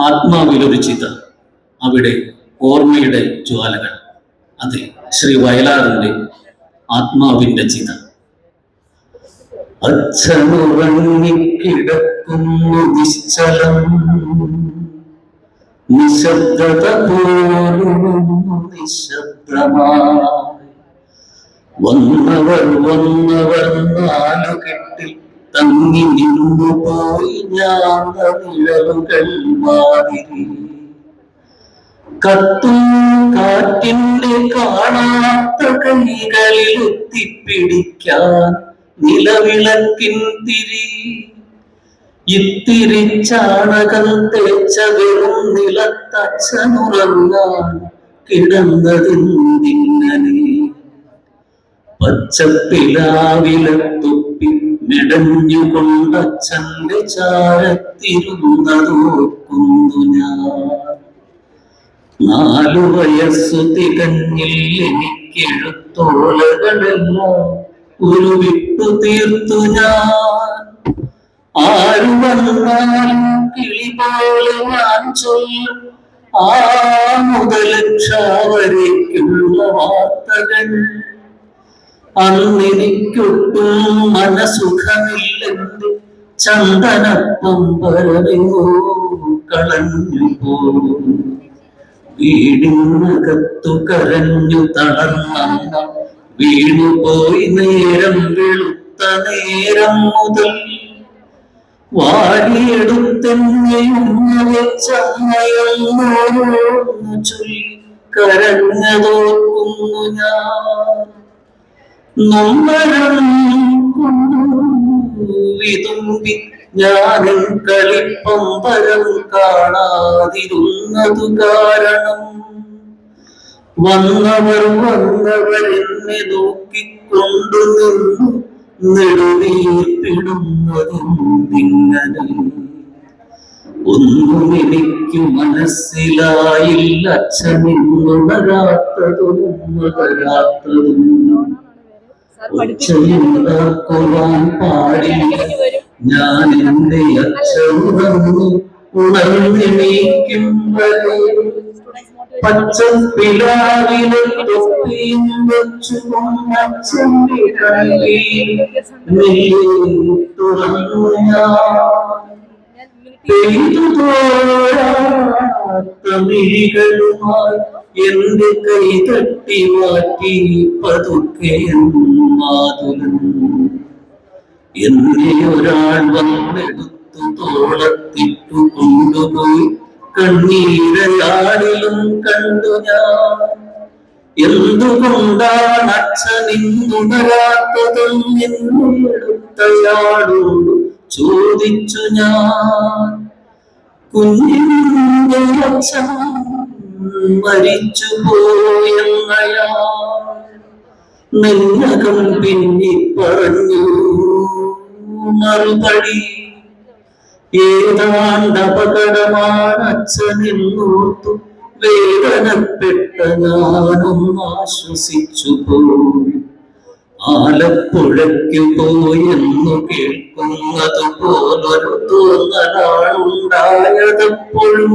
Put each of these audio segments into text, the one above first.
ആത്മാവിലൊരു ചിത അവിടെ ഓർമ്മയുടെ ജ്വാലകൾ. അതെ ശ്രീ വയലാറിന്റെ ആത്മാവിന്റെ ചിത. അച്ഛനുറങ്ങിക്കിടക്കുന്നു നിശ്ചലം. നിശബ്ദത പോലും നിശബ്ദമായി. വന്നവർ വന്നവർ നാലുകെട്ടിൽ തങ്ങി നിന്നു പോയി ഞാൻ നിഴലുകൾ മാതിരി കത്തും കാറ്റിന്റെ കാണാത്ത കൈകളിൽ ഒത്തിപ്പിടിക്കാൻ നിലവിളക്കിൻ തിരി. ഇത്തിരി ചാണകം തേച്ച വെറും നിലത്തച്ഛനുറങ്ങാൻ കിടന്നതെന്തിങ്ങനെ? പച്ചപ്പിലാവിലെ തൊപ്പി മെടഞ്ഞുകൊണ്ടച്ഛന്റെ ചാരത്തിരുന്നതോർക്കുന്നു ഞാൻ. നാലു വയസ്സു തികഞ്ഞിൽ എനിക്കെഴുത്തോലകളെല്ലാം ഒരു വിട്ടു തീർത്തു ഞാൻ. ആരു വന്നാലും കിളി പോലെ ഞാൻ ചൊല്ലും. ആ മുതലക്ഷാവരേക്കുള്ള വാർത്തകൾ അന്നെനിക്കൊട്ടും മനസുഖമില്ലെന്ന് ചന്ദനപ്പം പരമോ കളഞ്ഞു പോകും വീടിനകത്തു കരഞ്ഞു തളർന്ന വീണുപോയി നേരം വെളുത്ത നേരം മുതൽ വാടിയെടുത്തെന്നയച്ചമ്മയെന്നോരോന്നു ചൊല്ലി കരഞ്ഞതോർക്കുന്നു ഞാൻ നൊമ്പരം കൊണ്ടു വിതുമ്പി ഞാനും കളിപ്പമ്പരം കാണാതിരുന്നതു കാരണം. വന്നവർ വന്നവർ എന്നെ നോക്കിക്കൊണ്ടു നിന്നു ഒന്നും എനിക്ക് മനസ്സിലായില്ല അച്ഛനെന്നുണരാത്തതും ഉണരാത്തതും ഒച്ചയുണ്ടാക്കുവാൻ പാടില്ല. ഞാൻ എന്റെ അച്ഛനുണർന്നു ഉണർന്നെണീക്കും വരെ പച്ചപ്പിലാവിലെ തൊപ്പിയും വെച്ചുകൊണ്ട് അച്ഛന്റെ കണ്ണിൽ മെല്ലെ തുറന്നു ഞാൻ പെയ്തു തോരാത്ത മിഴികളുമായി എന്റെ കൈ തട്ടി മാറ്റി പതുക്കെ എന്നെ ഒരാൾ വന്നെടുത്തു തോളത്തിട്ടു കൊണ്ടുപോയി. കണ്ണീരയാളിലും കണ്ടു ഞാൻ. എന്തുകൊണ്ടാണ് അച്ഛനിന്നുണരാത്തതും എന്നെ എടുത്തയാളോട് ചോദിച്ചു ഞാൻ. കുഞ്ഞിന്റെ അച്ഛൻ മരിച്ചു പോയെന്നയാ നിന്നകം പിന്നി പറഞ്ഞു. മറുപടി. ഏതാണ്ട് അപകടമാണ് അച്ഛനെന്നോർത്തു വേദനപ്പെട്ട ഞാനും ആശ്വസിച്ചു പോയി ആലപ്പുഴയ്ക്ക് പോയെന്നു കേൾക്കുന്നത് പോലൊരു തോന്നലാണുണ്ടായതെപ്പോഴും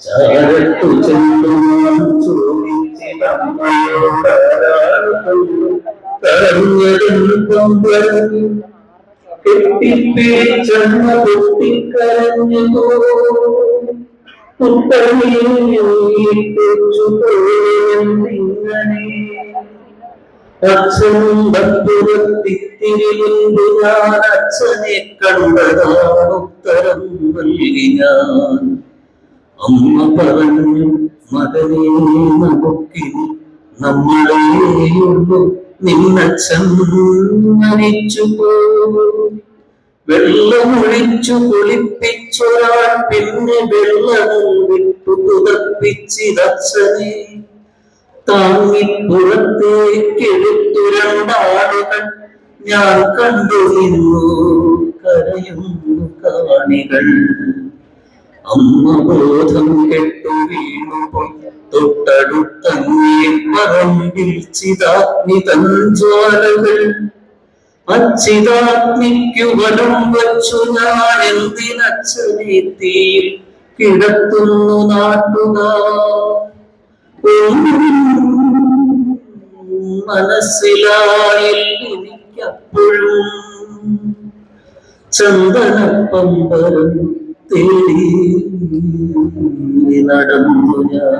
ചാരത്തു ചെല്ലുവാൻ ചോദിച്ചിടമ്മയോടഞ്ഞെടുപ്പം പറഞ്ഞു കെട്ടിപ്പിടിച്ചെണ്ണ പൊട്ടിക്കരഞ്ഞു കുട്ടണിയിങ്ങനെ അച്ഛനും ഭക്തുരത്തിത്തിരി മുൻപ് ഞാൻ അച്ഛനെ കണ്ടതാണ് ഉത്തരം നൽകി ഞാൻ. അമ്മ പറഞ്ഞു മകനെ നമുക്കി നമ്മളെയുള്ളൂ നിന്നച്ഛൻ മരിച്ചു വെള്ളമൊഴിച്ചു കുളിപ്പിച്ചൊരാൾ പിന്നെ വെള്ളവും വിട്ടു പുതപ്പിച്ചിതച്ഛനെ താങ്ങിപ്പുറത്തേക്കെടുത്തു രണ്ടാളുകൾ ഞാൻ കണ്ടു നിന്നു കരയുന്നു കാണികൾ. അമ്മ ബോധം കെട്ടു വീണുപോയി തൊട്ടടുത്തങ്ങേ പറമ്പിൽ ചിതാഗ്നി തഞ്ചാലകൾ അച്ചിതാഗ്നിക്കു വലം വച്ചു ഞാൻ എന്തിനച്ഛനെ തീയിൽ കിടത്തുന്നു നാട്ടുകാർ? ചന്ദനപ്പം ചന്ദനപ്പമ്പരം തേടി നടന്നു ഞാൻ.